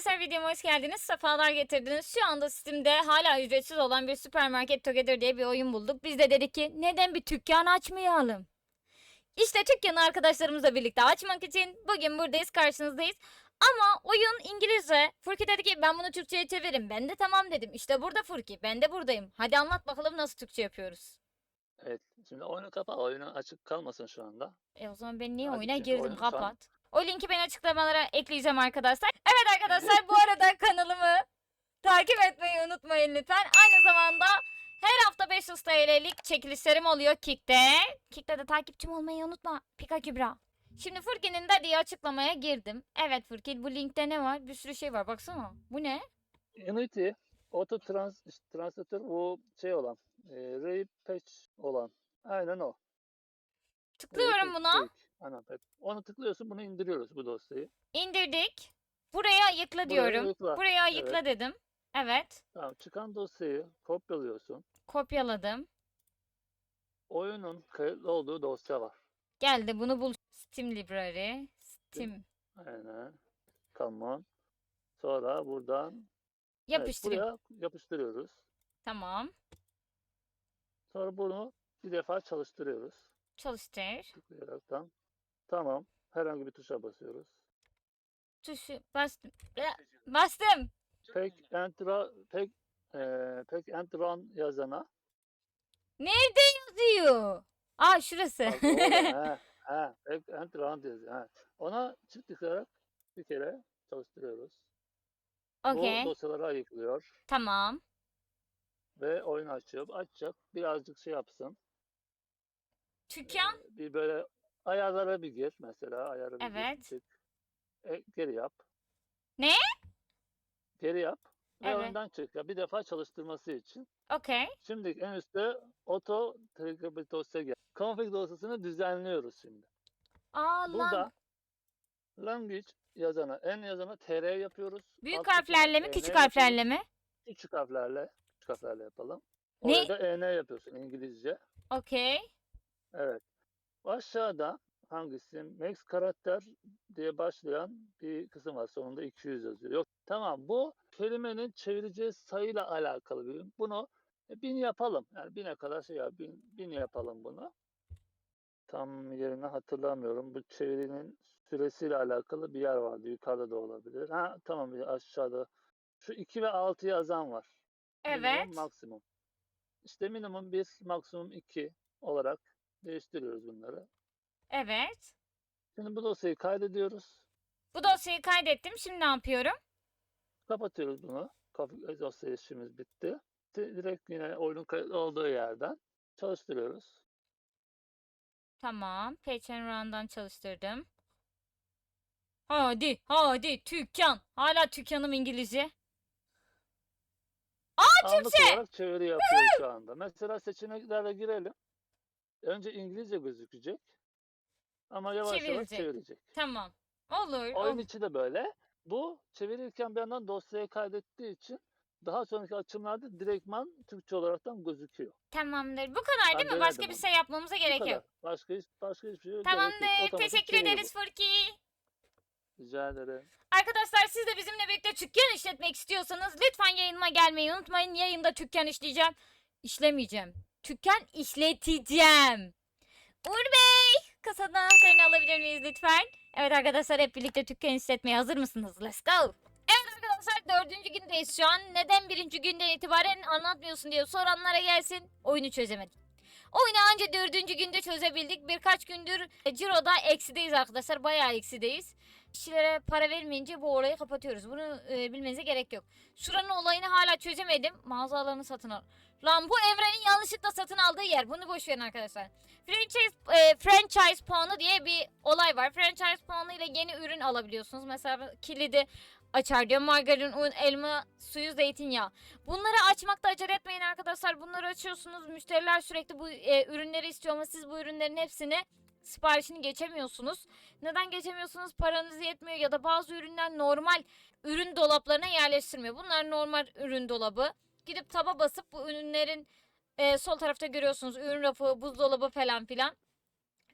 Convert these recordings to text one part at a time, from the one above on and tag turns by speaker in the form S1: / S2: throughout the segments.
S1: Arkadaşlar videoma hoş geldiniz. Sefalar getirdiniz. Şu anda Steam'de hala ücretsiz olan bir Supermarket Together diye bir oyun bulduk. Biz de dedik ki neden bir dükkan açmayalım? İşte dükkanı arkadaşlarımızla birlikte açmak için bugün buradayız karşınızdayız. Ama oyun İngilizce. Furki dedi ki ben bunu Türkçe'ye çeviririm. Ben de tamam dedim. İşte burada Furki. Ben de buradayım. Hadi anlat bakalım nasıl Türkçe yapıyoruz.
S2: Evet. Şimdi oyunu kapa. Oyunu açık kalmasın şu anda.
S1: E o zaman ben niye
S2: Hadi
S1: oyuna girdim kapat. O linki ben açıklamalara ekleyeceğim arkadaşlar. Evet arkadaşlar bu arada kanalımı takip etmeyi unutmayın lütfen. Aynı zamanda her hafta 500 TL'lik çekilişlerim oluyor Kik'te. Kik'te de takipçim olmayı unutma. Pika Kübra. Şimdi Furki'nin de diye açıklamaya girdim. Evet Furki bu linkte ne var? Bir sürü şey var baksana. Bu ne?
S2: Unity Auto trans, işte Translator o şey olan. E, Ray Patch olan. Aynen o.
S1: Tıklıyorum buna.
S2: Patch Evet. Onu tıklıyorsun. Bunu indiriyoruz bu dosyayı.
S1: İndirdik. Buraya yıkla
S2: Buraya
S1: diyorum. Buraya yıkla
S2: Evet.
S1: dedim. Evet.
S2: Tamam. Çıkan dosyayı kopyalıyorsun.
S1: Kopyaladım.
S2: Oyunun kayıtlı olduğu dosya var.
S1: Geldi bunu bul. Steam Library. Steam.
S2: Aynen. Come on. Sonra buradan evet,
S1: Yapıştırayım.
S2: buraya yapıştırıyoruz.
S1: Tamam.
S2: Sonra bunu bir defa çalıştırıyoruz.
S1: Çalıştır.
S2: Tıklayaraktan. Tamam. Herhangi bir tuşa basıyoruz.
S1: Tuşu bastım. Ya, Bastım.
S2: Pek entra pek eee pek entran yazana
S1: Nerede yazıyor? Aa şurası.
S2: bak he, he, pek entran yazıyor. He. Ona çift tıklayarak bir kere çalıştırıyoruz.
S1: Okey.
S2: Bu dosyaları ayıklıyor
S1: Tamam.
S2: ve oyunu açıyor. Açacak. Birazcık şey yapsın.
S1: Tükkan.
S2: Eee, bir böyle ayarlara bir gir mesela. Ayarı bir gir,
S1: Evet.
S2: çık. E, geri yap.
S1: Ne?
S2: Geri yap. Ve
S1: Evet.
S2: oyundan çık. Ya bir defa çalıştırması için.
S1: Okey.
S2: Şimdi en üstte auto trigger dosya gel. Config dosyasını düzenliyoruz şimdi.
S1: Aa lan.
S2: Burada language yazana, en yazana tr yapıyoruz.
S1: Büyük
S2: alt kısmına
S1: harflerle mi
S2: en
S1: küçük
S2: yapıyoruz.
S1: harflerle mi?
S2: Küçük harflerle, küçük harflerle yapalım.
S1: Ne?
S2: Orada en yapıyorsun İngilizce.
S1: Okey.
S2: Evet. Aşağıda hangisi? Max karakter diye başlayan bir kısım var. Sonunda 200 yazıyor. Yok. Tamam bu kelimenin çevireceği sayıyla alakalı bir. Bunu e, bin yapalım. Yani bine kadar şey ya bin, bin yapalım bunu. Tam yerini hatırlamıyorum. Bu çevirinin süresiyle alakalı bir yer vardı. Yukarıda da olabilir. Ha tamam aşağıda. Şu 2 ve 6 yazan var. Minimum,
S1: Evet.
S2: maksimum. İşte minimum 1, maksimum 2 olarak değiştiriyoruz bunları.
S1: Evet.
S2: Şimdi bu dosyayı kaydediyoruz.
S1: Bu dosyayı kaydettim. Şimdi ne yapıyorum?
S2: Kapatıyoruz bunu. Kaf- Dosya işimiz bitti. Di- Direkt yine oyunun kayıtlı olduğu yerden çalıştırıyoruz.
S1: Tamam. Patch and Run'dan çalıştırdım. Hadi, hadi tükkan. Hala tükkanım İngilizce.
S2: Anlık
S1: Türkçe!
S2: olarak çeviri yapıyor şu anda. Mesela seçeneklere girelim. Önce İngilizce gözükecek. Ama yavaş yavaş
S1: Çevirecek.
S2: çevirecek.
S1: Tamam. Olur.
S2: Oyun
S1: olur.
S2: içi de böyle. Bu çevirirken bir yandan dosyaya kaydettiği için daha sonraki açımlarda direktman Türkçe olaraktan gözüküyor.
S1: Tamamdır. Bu kadar
S2: Ben
S1: değil mi?
S2: denedim
S1: Başka bir şey yapmamıza
S2: Bu
S1: gerek
S2: kadar.
S1: yok.
S2: Başka hiç başka hiçbir şey gerek yok.
S1: Tamamdır.
S2: Otomatik
S1: Teşekkür ederiz Furki.
S2: Rica ederim.
S1: Arkadaşlar siz de bizimle birlikte dükkan işletmek istiyorsanız lütfen yayınıma gelmeyi unutmayın. Yayında dükkan işleyeceğim. İşlemeyeceğim. Dükkan işleteceğim. Uğur Bey, kasadan anahtarını alabilir miyiz lütfen? Evet arkadaşlar hep birlikte dükkan işletmeye hazır mısınız? Let's go. Evet arkadaşlar dördüncü gündeyiz şu an. Neden birinci günden itibaren anlatmıyorsun diye soranlara gelsin. Oyunu çözemedim. Oyunu anca dördüncü günde çözebildik. Birkaç gündür Ciro'da eksideyiz arkadaşlar. Bayağı eksideyiz. Kişilere para vermeyince bu olayı kapatıyoruz. Bunu e, bilmenize gerek yok. Şuranın olayını hala çözemedim. Mağaza alanı satın al. Lan bu evrenin yanlışlıkla satın aldığı yer. Bunu boş verin arkadaşlar. Franchise, e, franchise puanı diye bir olay var. Franchise puanı ile yeni ürün alabiliyorsunuz. Mesela kilidi açar diyor. Margarin, un, elma, suyu, zeytinyağı. Bunları açmakta acele etmeyin arkadaşlar. Bunları açıyorsunuz. Müşteriler sürekli bu e, ürünleri istiyor ama siz bu ürünlerin hepsini siparişini geçemiyorsunuz. Neden geçemiyorsunuz? Paranız yetmiyor ya da bazı ürünler normal ürün dolaplarına yerleştirmiyor. Bunlar normal ürün dolabı. Gidip taba basıp bu ürünlerin e, sol tarafta görüyorsunuz ürün rafı, buzdolabı falan filan.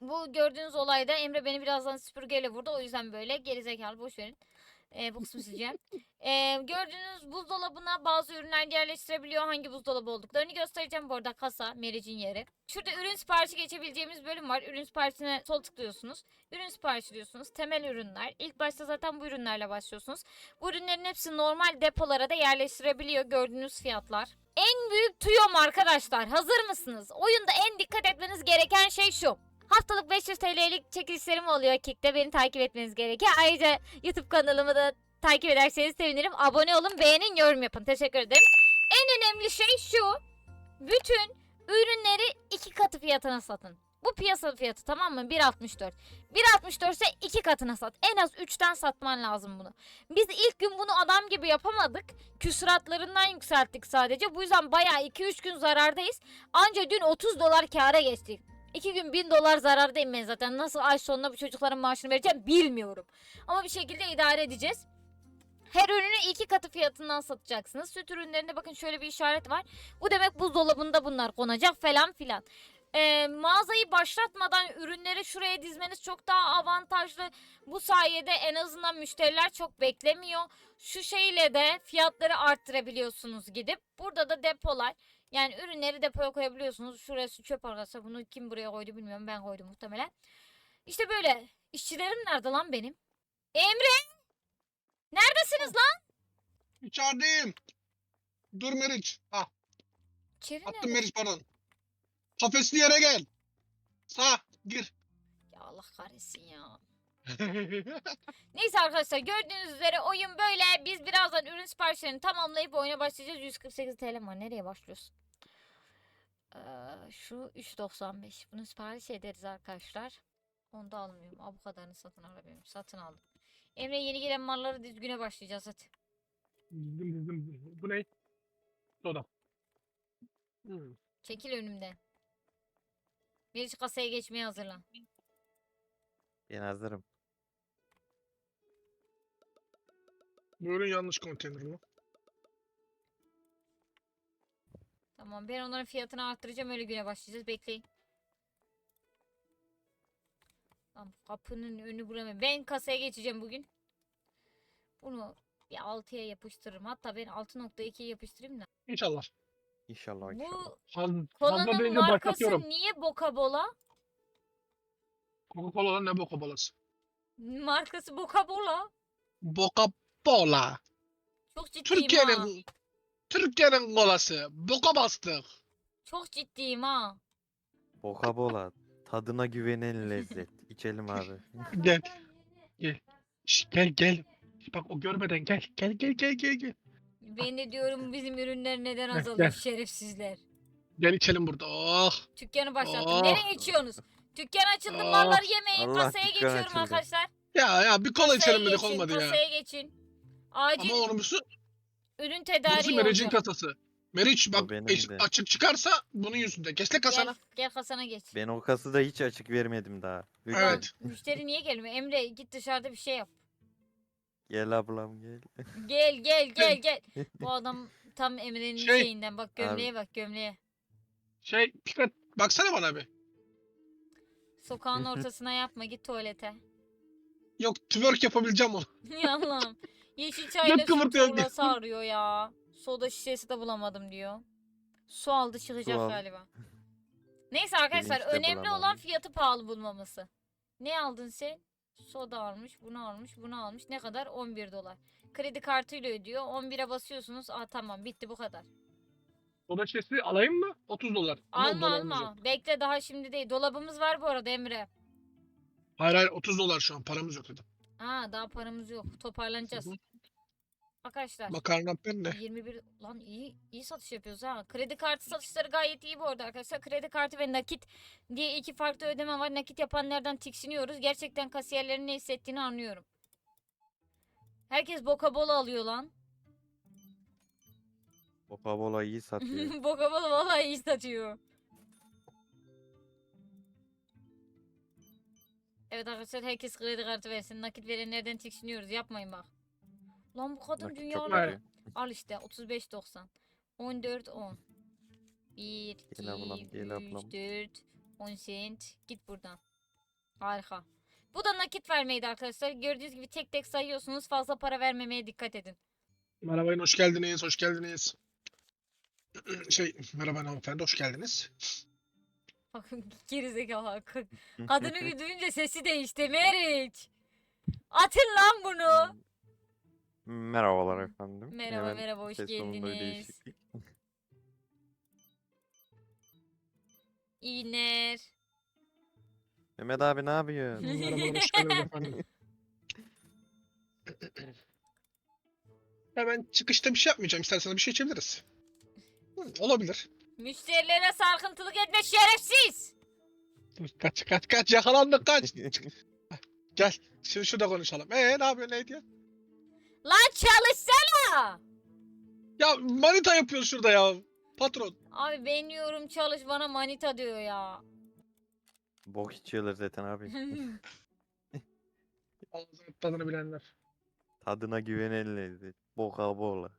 S1: Bu gördüğünüz olayda Emre beni birazdan süpürgeyle vurdu. O yüzden böyle gerizekalı boş verin. E, bu kısmı sileceğim. Ee, gördüğünüz buzdolabına bazı ürünler yerleştirebiliyor. Hangi buzdolabı olduklarını göstereceğim bu arada kasa, Meriç'in yeri. Şurada ürün siparişi geçebileceğimiz bölüm var. Ürün siparişine sol tıklıyorsunuz. Ürün siparişi diyorsunuz. Temel ürünler. İlk başta zaten bu ürünlerle başlıyorsunuz. Bu ürünlerin hepsi normal depolara da yerleştirebiliyor. Gördüğünüz fiyatlar. En büyük tüyom arkadaşlar. Hazır mısınız? Oyunda en dikkat etmeniz gereken şey şu. Haftalık 500 TL'lik çekilişlerim oluyor Kick'te. Beni takip etmeniz gerekiyor. Ayrıca YouTube kanalımı da takip ederseniz sevinirim. Abone olun, beğenin, yorum yapın. Teşekkür ederim. En önemli şey şu. Bütün ürünleri iki katı fiyatına satın. Bu piyasa fiyatı tamam mı? 1.64. 1.64 ise iki katına sat. En az 3'ten satman lazım bunu. Biz ilk gün bunu adam gibi yapamadık. Küsuratlarından yükselttik sadece. Bu yüzden bayağı 2-3 gün zarardayız. Anca dün 30 dolar kâra geçtik. 2 gün 1000 dolar zarardayım ben zaten. Nasıl ay sonunda bu çocukların maaşını vereceğim bilmiyorum. Ama bir şekilde idare edeceğiz. Her ürünü iki katı fiyatından satacaksınız. Süt ürünlerinde bakın şöyle bir işaret var. Bu demek buzdolabında bunlar konacak falan filan. Ee, mağazayı başlatmadan ürünleri şuraya dizmeniz çok daha avantajlı. Bu sayede en azından müşteriler çok beklemiyor. Şu şeyle de fiyatları arttırabiliyorsunuz gidip. Burada da depolar. Yani ürünleri depoya koyabiliyorsunuz. Şurası çöp arkadaşlar. Bunu kim buraya koydu bilmiyorum. Ben koydum muhtemelen. İşte böyle. İşçilerim nerede lan benim? Emre! Neredesiniz lan?
S3: İçerideyim. Dur Meriç. Ha,
S1: İçeri
S3: attım
S1: nerede?
S3: Meriç pardon. Kafesli yere gel. Sağ gir.
S1: Ya Allah kahretsin ya. Neyse arkadaşlar gördüğünüz üzere oyun böyle. Biz birazdan ürün siparişlerini tamamlayıp oyuna başlayacağız. 148 TL var. Nereye başlıyorsun? Ee, şu 3.95. Bunu sipariş ederiz arkadaşlar. Onu da almıyorum. Aa, bu kadarını satın alamıyorum. Satın aldım. Emre yeni gelen malları düzgüne başlayacağız hadi.
S3: dizdim dizdim. dizdim. Bu ne? Soda. Hmm.
S1: Çekil önümden. Bir kasaya geçmeye hazırlan.
S4: Ben hazırım.
S3: Bu ürün yanlış konteyner mı?
S1: Tamam ben onların fiyatını arttıracağım öyle güne başlayacağız. Bekleyin. Tamam kapının önü buramı. Ben kasaya geçeceğim bugün. Bunu bir 6'ya yapıştırırım. Hatta ben 6.2'ye yapıştırayım da.
S3: İnşallah.
S4: İnşallah inşallah.
S1: Bu kolanın markası niye Boca Bola?
S3: Coca-Cola'dan ne boka bolası?
S1: Markası Boca Bola.
S3: Boka bola.
S1: Çok ciddiyim ha.
S3: Türkiye'nin Türkiye'nin kolası. Boka bastık.
S1: Çok ciddiyim ha.
S4: Boka bola. Tadına güvenen lezzet. İçelim abi.
S3: Gel. Gel. Şş, gel gel. Şş, Bak o görmeden gel. Gel gel gel gel gel.
S1: Ben de diyorum bizim ürünler neden
S3: Heh,
S1: azalıyor
S3: gel.
S1: şerefsizler.
S3: Gel içelim burada. Oh.
S1: Dükkanı başlattım.
S3: Oh.
S1: Nereye içiyorsunuz? Dükkan açıldı
S3: Oh.
S1: malları yemeyin.
S4: Allah
S1: Kasaya
S4: dükkan
S1: geçiyorum
S4: açıldı.
S1: arkadaşlar.
S3: Ya ya bir kola
S1: Kasaya
S3: içelim dedik
S1: geçin,
S3: olmadı ya.
S1: Kasaya geçin. Acil
S3: Ama onu musun?
S1: ürün
S3: Burası
S1: tedariği
S3: Meriç'in
S1: olacak.
S3: kasası. Meriç bak
S4: benim
S3: eş-
S4: de.
S3: açık çıkarsa bunun yüzünde. Geç de kasana.
S1: Gel, gel kasana geç.
S4: Ben o kasada hiç açık vermedim daha. Lütfen.
S3: Evet.
S1: Müşteri niye gelmiyor? Emre git dışarıda bir şey yap.
S4: Gel ablam gel.
S1: Gel gel gel gel. Bu adam tam Emre'nin
S3: Şey-
S1: şeyinden. Bak gömleğe bak gömleğe.
S3: Şey Fikret baksana bana bir.
S1: Sokağın ortasına yapma git tuvalete.
S3: Yok twerk yapabileceğim onu.
S1: Ya Allah'ım. Yeşil çayla su
S3: kıvırtıyor.
S1: tuğlası arıyor ya. Soda şişesi de bulamadım diyor. Su aldı çıkacak
S4: al.
S1: galiba. Neyse arkadaşlar
S4: de
S1: önemli olan
S4: bulamadım.
S1: fiyatı pahalı bulmaması. Ne aldın sen? Soda almış, bunu almış, bunu almış. Ne kadar? 11 dolar. Kredi kartıyla ödüyor. 11'e basıyorsunuz. Aa tamam bitti bu kadar.
S3: Soda şişesi alayım mı? 30 dolar. Ama
S1: Alma
S3: dolarımız
S1: alma.
S3: yok.
S1: Bekle daha şimdi değil. Dolabımız var bu arada Emre.
S3: Hayır hayır 30 dolar şu an paramız yok dedim.
S1: Aa daha paramız yok. Toparlanacağız. Arkadaşlar.
S3: Makarna penne.
S1: 21 lan iyi iyi satış yapıyoruz ha. Kredi kartı satışları gayet iyi bu arada arkadaşlar. Kredi kartı ve nakit diye iki farklı ödeme var. Nakit yapanlardan tiksiniyoruz. Gerçekten kasiyerlerin ne hissettiğini anlıyorum. Herkes boka bola alıyor lan.
S4: Boka bola iyi satıyor.
S1: boka bola vallahi iyi satıyor. Evet arkadaşlar herkes kredi kartı versin. Nakit verenlerden tiksiniyoruz. Yapmayın bak. Lan bu kadın
S4: Nakit çok
S1: dünyaları
S4: kötü.
S1: Al işte 35.90. 14 10. 1 2
S4: Gel ablam,
S1: 3
S4: gel ablam.
S1: 4 10 sent. Git buradan. Harika. Bu da nakit vermeydi arkadaşlar. Gördüğünüz gibi tek tek sayıyorsunuz. Fazla para vermemeye dikkat edin.
S3: Merhaba, hoş geldiniz, hoş geldiniz. Şey, merhaba hanımefendi, hoş geldiniz.
S1: Bakın gerizekalı. Kadını duyunca sesi değişti. Meriç. Atın lan bunu.
S4: Merhabalar efendim.
S1: Merhaba
S4: Hemen
S1: merhaba hoş
S4: ses tonunda bir
S1: geldiniz.
S4: değişiklik.
S1: Günler.
S4: Mehmet abi ne yapıyorsun?
S3: Merhabalar, hoş geldiniz efendim. Hemen çıkışta bir şey yapmayacağım. İsterseniz bir şey içebiliriz. Hı, olabilir.
S1: Müşterilere sarkıntılık etme şerefsiz.
S3: Dur, Kaç, kaç, kaç, yakalandık, kaç. Gel, şimdi şurada konuşalım. Ee, ne yapıyorsun, ne diyor?
S1: Lan çalışsana.
S3: Ya manita yapıyoruz şurada ya. Patron.
S1: Abi ben diyorum çalış bana manita diyor ya.
S4: Bok içiyorlar zaten abi.
S3: Ağzının tadını bilenler.
S4: Tadına güvenen lezzet. Boka bola.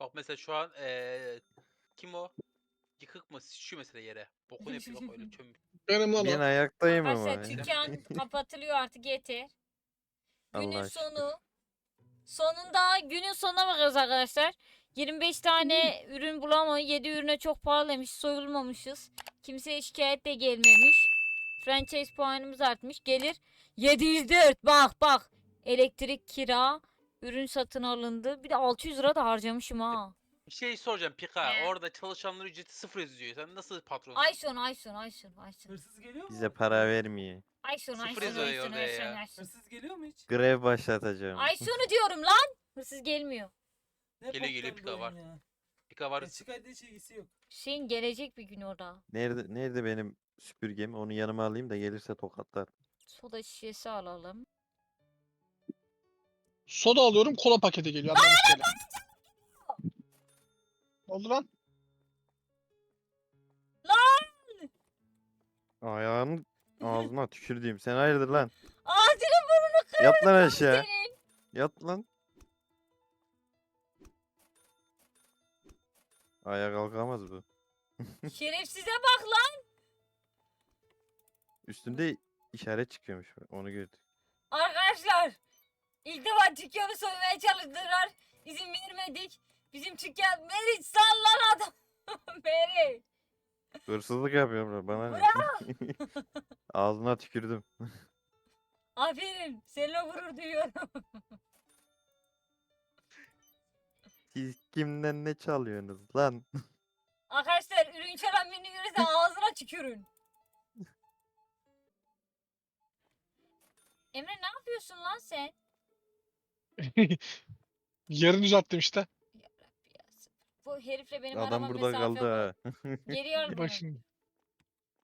S5: Bak mesela şu an eee kim o? Yıkık mı? Şu mesela yere. Bokunu yapıyor bak öyle çömür.
S3: Benim lan
S4: Ben
S3: o.
S4: ayaktayım ama.
S1: Arkadaşlar dükkan kapatılıyor artık yeter. Günün
S4: Allah aşkına.
S1: sonu. Sonunda günün sonuna bakıyoruz arkadaşlar. 25 tane ürün bulamayız. 7 ürüne çok pahalıymış. Soyulmamışız. Kimseye şikayet de gelmemiş. Franchise puanımız artmış. Gelir 704. Bak bak. Elektrik, kira, ürün satın alındı. Bir de 600 lira da harcamışım ha.
S5: Bir şey soracağım Pika.
S1: He.
S5: Orada çalışanların ücreti sıfır yazıyor. Sen nasıl patron?
S1: Aysun, Aysun, Aysun, Aysun.
S6: Hırsız geliyor mu?
S4: Bize para vermiyor.
S1: Aysun,
S5: Sıfır
S1: Aysun,
S5: yazıyor
S1: Aysun,
S5: orada
S1: Aysun,
S5: ya.
S1: Aysun.
S6: Hırsız geliyor mu hiç?
S4: Grev başlatacağım.
S1: Aysun'u diyorum lan. Hırsız gelmiyor.
S6: Ne
S5: Geliyor, geliyor,
S6: boktan bir
S5: pika var.
S6: ya.
S5: Pika var.
S6: Meksika hiç ilgisi yok.
S1: Hüseyin gelecek bir gün orada.
S4: Nerede nerede benim süpürgem? Onu yanıma alayım da gelirse tokatlar.
S1: Soda şişesi alalım.
S3: Soda alıyorum, kola paketi geliyor. anlamı söyle. Oldu lan?
S4: Ayağını ağzına tükürdüğüm. Sen hayırdır lan?
S1: Ağzını burnunu
S4: Yat lan aşağı.
S1: senin.
S4: Yat lan. Ayağa kalkamaz bu.
S1: Şerefsize bak lan.
S4: Üstünde işaret çıkıyormuş. Onu gördüm.
S1: Arkadaşlar. ilk defa dükkanı soymaya çalıştılar. Dükkan Meriç sallan adam. Meriç.
S4: Hırsızlık yapıyorum bana ne? Ağzına tükürdüm.
S1: Aferin. Seninle gurur duyuyorum.
S4: Siz kimden ne çalıyorsunuz lan?
S1: Arkadaşlar ürün çalan birini görürse ağzına tükürün. Emre ne yapıyorsun lan sen?
S3: Yerini düzelttim işte.
S1: Yarabbi ya sabır. Bu herifle benim
S4: Adam
S1: arama
S4: burada
S1: mesafe
S4: kaldı
S1: var. bunu.
S3: Bak şimdi.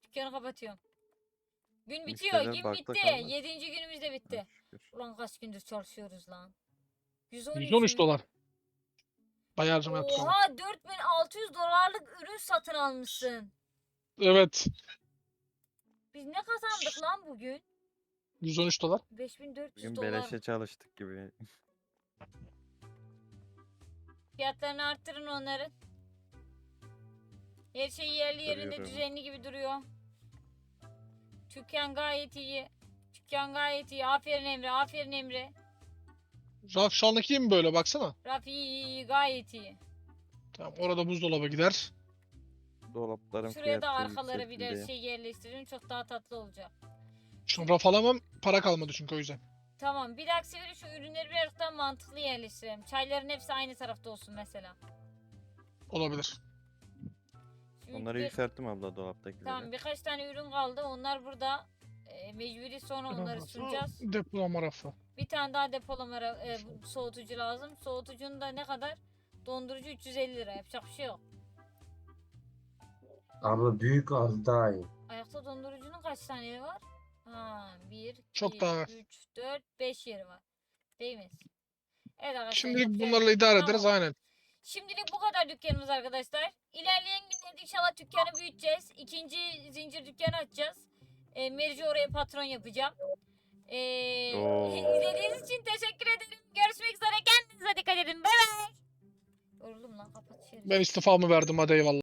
S1: Dükkanı kapatıyorum. Gün bitiyor.
S4: Müşteriler
S1: Gün
S4: bakta
S1: bitti.
S4: kalmaz.
S1: Yedinci günümüz de bitti.
S4: Şükür.
S1: Ulan kaç gündür çalışıyoruz lan. 113,
S3: 113
S1: mü?
S3: dolar. Bayağı harcama yaptık ama.
S1: Oha 4600 dolarlık ürün satın almışsın.
S3: Evet.
S1: Biz ne kazandık lan bugün?
S3: 113 dolar.
S1: 5400
S4: Bugün
S1: dolar.
S4: beleşe çalıştık gibi.
S1: Fiyatlarını arttırın onların. Her şey yerli yerinde
S4: Görüyorum.
S1: düzenli gibi duruyor. Dükkan gayet iyi. Dükkan gayet iyi. Aferin Emre. Aferin Emre.
S3: Raf şu andaki iyi mi böyle baksana.
S1: Rafi iyi, iyi, gayet iyi.
S3: Tamam orada buzdolabı gider.
S4: Dolapların
S1: Şuraya da
S4: fiyatı
S1: arkalara
S4: yükseltti
S1: birer
S4: diye.
S1: şey yerleştirin. Çok daha tatlı olacak.
S3: Şu raf alamam para kalmadı çünkü o yüzden.
S1: Tamam. Bir dahaki sefere şu ürünleri biraz daha mantıklı yerleştirelim. Çayların hepsi aynı tarafta olsun mesela.
S3: Olabilir.
S1: Şimdi
S4: Onları
S1: bir-
S4: yükselttim abla dolaptakileri.
S1: Tamam birkaç tane ürün kaldı. Onlar burada. E, mecburi sonra onları sunacağız.
S3: Depolama rafı.
S1: Bir tane daha depolama ra- e, soğutucu lazım. Soğutucunun da ne kadar? Dondurucu 350 lira. Yapacak bir şey yok.
S7: Abla büyük az daha iyi.
S1: Ayakta dondurucunun kaç tane var? Ha, 1,
S3: Çok
S1: 2,
S3: daha var.
S1: 3, 4, 5 yeri var. Değmez. Evet arkadaşlar.
S3: Şimdilik bunlarla idare
S1: Tamam.
S3: ederiz aynen.
S1: Şimdilik bu kadar dükkanımız arkadaşlar. İlerleyen günlerde inşallah dükkanı büyüteceğiz. İkinci zincir dükkanı açacağız. E, Merici oraya patron yapacağım. E,
S4: Oo.
S1: izlediğiniz için teşekkür ederim. Görüşmek üzere. Kendinize dikkat edin. Bay bay. Yoruldum lan kapat şerif.
S3: Ben istifamı verdim hadi eyvallah.